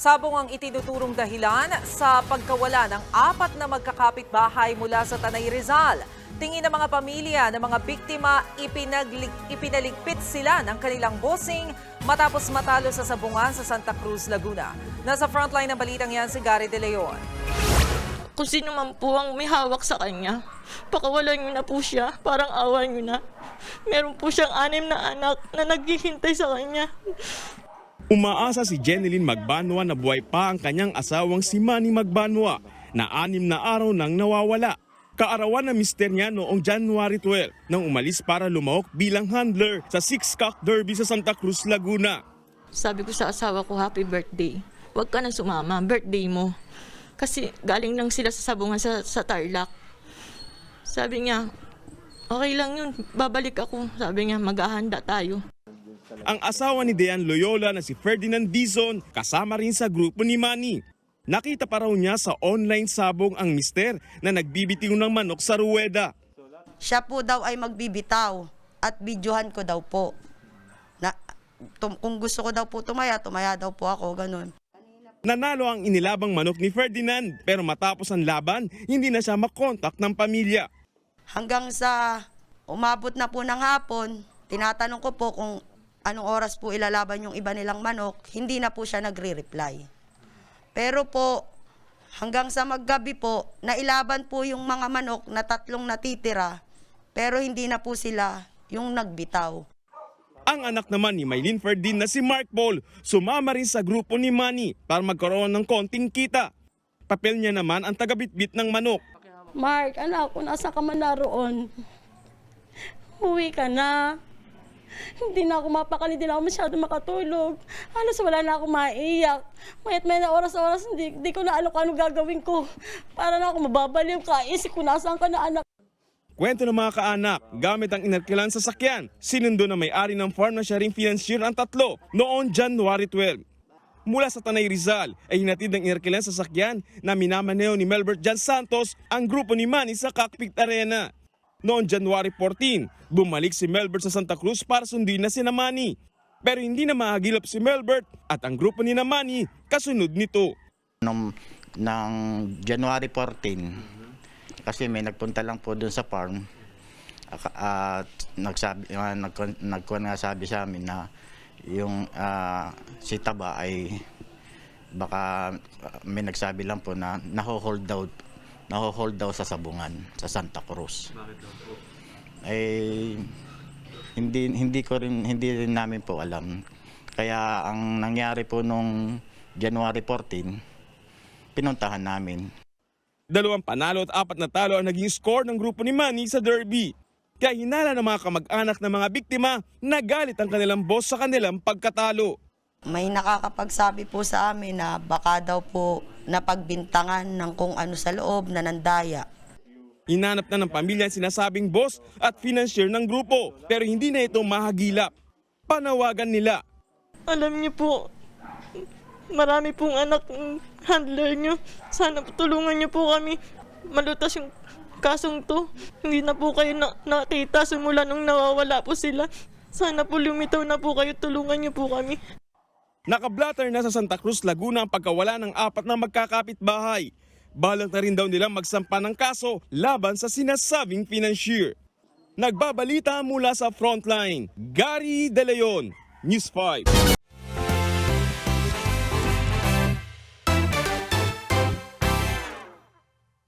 Sabong ang itinuturong dahilan sa pagkawala ng apat na magkakapitbahay mula sa Tanay Rizal. Tingin ng mga pamilya ng mga biktima, ipinaglig, ipinaligpit sila ng kanilang bossing matapos matalo sa sabungan sa Santa Cruz, Laguna. Nasa frontline ng balitang yan si Gary De Leon. Kung sino man po ang may hawak sa kanya, pakawalan niyo na po siya, parang awa niyo na. Meron po siyang anim na anak na naghihintay sa kanya. Umaasa si Jeneline Magbanwa na buhay pa ang kanyang asawang si Manny Magbanwa na anim na araw nang nawawala. Kaarawan ng mister niya noong January 12 nang umalis para lumahok bilang handler sa Six Cock Derby sa Santa Cruz, Laguna. Sabi ko sa asawa ko, happy birthday. Huwag ka na sumama, birthday mo. Kasi galing lang sila sa sabungan sa, sa Tarlac. Sabi niya, okay lang yun, babalik ako. Sabi niya, maghahanda tayo. Ang asawa ni Dean Loyola na si Ferdinand Dizon kasama rin sa grupo ni Manny. Nakita pa raw niya sa online sabong ang mister na nagbibitiw ng manok sa ruweda. Siya po daw ay magbibitaw at videohan ko daw po. Na, tum- kung gusto ko daw po tumaya, tumaya daw po ako, ganun. Nanalo ang inilabang manok ni Ferdinand pero matapos ang laban, hindi na siya makontak ng pamilya. Hanggang sa umabot na po ng hapon, tinatanong ko po kung anong oras po ilalaban yung iba nilang manok, hindi na po siya nagre-reply. Pero po, hanggang sa maggabi po, nailaban po yung mga manok na tatlong natitira, pero hindi na po sila yung nagbitaw. Ang anak naman ni Maylin Ferdin na si Mark Paul, sumama rin sa grupo ni Manny para magkaroon ng konting kita. Papel niya naman ang tagabitbit ng manok. Mark, anak, kung nasa ka man naroon, uwi ka na. Hindi na ako mapakali, hindi na ako masyado makatulog. Halos wala na ako maiyak. Mayat may na oras-oras, hindi, hindi ko na alam kung ano gagawin ko. Para na ako mababaliw ka, isip ko nasaan ka na anak. Kwento ng mga kaanak, gamit ang inarkilan sa sakyan, sinundo na may-ari ng farm na siya ring financier ang tatlo noong January 12. Mula sa Tanay Rizal ay hinatid ng inarkilan sa sakyan na minamaneo ni Melbert Jan Santos ang grupo ni Manny sa Cockpit Arena. Noong January 14, bumalik si Melbert sa Santa Cruz para sundin na si Manny. Pero hindi na mahagilap si Melbert at ang grupo ni Manny kasunod nito. Nung, ng January 14, kasi may nagpunta lang po doon sa farm, at nagsabi, uh, nag, nga sabi sa amin na yung ah, si Taba ay baka ah, may nagsabi lang po na naho-hold daw naho-hold daw sa sabungan sa Santa Cruz. Bakit daw po? Eh hindi hindi ko rin hindi rin namin po alam. Kaya ang nangyari po nung January 14, pinuntahan namin. Dalawang panalo at apat na talo ang naging score ng grupo ni Manny sa derby. Kaya hinala ng mga kamag-anak ng mga biktima na galit ang kanilang boss sa kanilang pagkatalo. May nakakapagsabi po sa amin na baka daw po napagbintangan ng kung ano sa loob na nandaya. Inanap na ng pamilya ang sinasabing boss at financier ng grupo pero hindi na ito mahagilap. Panawagan nila. Alam niyo po, marami pong anak ng handler niyo. Sana tulungan niyo po kami malutas yung kasong to. Hindi na po kayo na nakita simula nung nawawala po sila. Sana po lumitaw na po kayo, tulungan niyo po kami. Nakablatter na sa Santa Cruz, Laguna ang pagkawala ng apat na magkakapit-bahay. Balak na rin daw nilang magsampa ng kaso laban sa sinasabing financier. Nagbabalita mula sa frontline, Gary De Leon, News 5.